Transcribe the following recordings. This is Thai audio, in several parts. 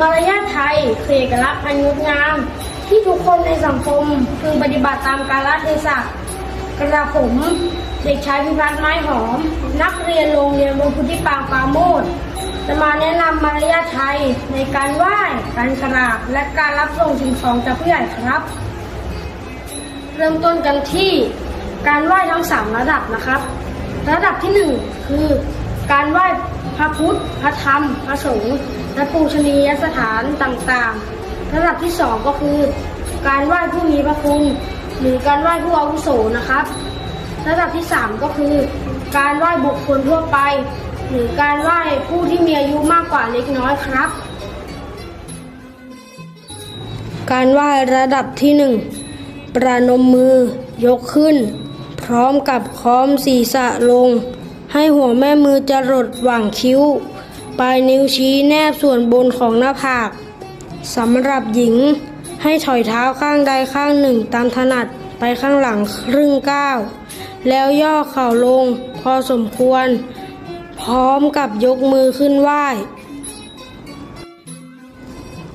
มารยาทไทยคือเอกลักษณ์อันงดงาม ที่ทุกคนในสังคมพึงปฏิบัติตามกาลเทศะกระผม เด็กชายพิพัฒน์ไม้หอม นักเรียนโรงเรียนบนพุทธิปางปราโมดจะมาแนะนำมารยาทไทยในการไหว้ การกราบ และการรับส่งสิ่งของจากผู้ใหญ่ครับ เริ่มต้นกันที่การไหว้ทั้งสามระดับนะครับ ระดับที่หนึ่งคือการไหว้พระพุทธ พระธรรม พระสงฆ์ และปูชนียสถานต่างๆ ระดับที่สองก็คือ การไหว้ผู้มีพระคุณหรือการไหว้ผู้อาวุโสนะครับ ระดับที่สามก็คือ การไหว้บุคคลทั่วไป หรือการไหว้ผู้ที่มีอายุมากกว่าเล็กน้อยครับ การไหว้ระดับที่หนึ่งประนมมือยกขึ้น พร้อมกับค้อมศีรษะลง ให้หัวแม่มือจรดหว่างคิ้ว ปลายนิ้วชี้แนบส่วนบนของหน้าผากสำหรับหญิงให้ถอยเท้าข้างใดข้างหนึ่งตามถนัดไปข้างหลังครึ่งก้าวแล้วย่อเข่าลงพอสมควร พร้อมกับยกมือขึ้นไหว้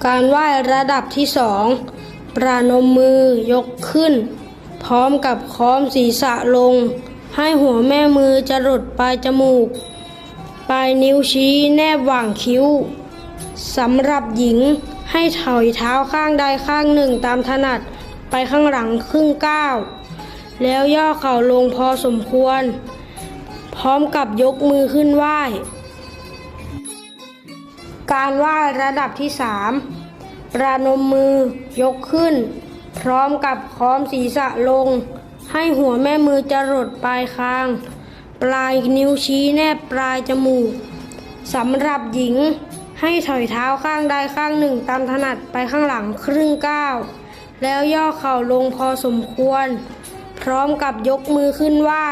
การไหว้ระดับที่สองประนมมือยกขึ้น พร้อมกับค้อมศีรษะลง ให้หัวแม่มือจรดปลายจมูก ปลายนิ้วชี้แนบหว่างคิ้วสำหรับหญิงให้ถอยเท้าข้างใดข้างหนึ่งตามถนัดไปข้างหลังครึ่งก้าวแล้วย่อเข่าลงพอสมควร พร้อมกับยกมือขึ้นไหว้ การไหว้ระดับที่สามประนมมือยกขึ้น พร้อมกับค้อมศีรษะลง ให้หัวแม่มือจรดปลายคาง ปลายนิ้วชี้แนบปลายจมูกสำหรับหญิงให้ถอยเท้าข้างใดข้างหนึ่งตามถนัดไปข้างหลังครึ่งก้าวแล้วย่อเข่าลงพอสมควร พร้อมกับยกมือขึ้นไหว้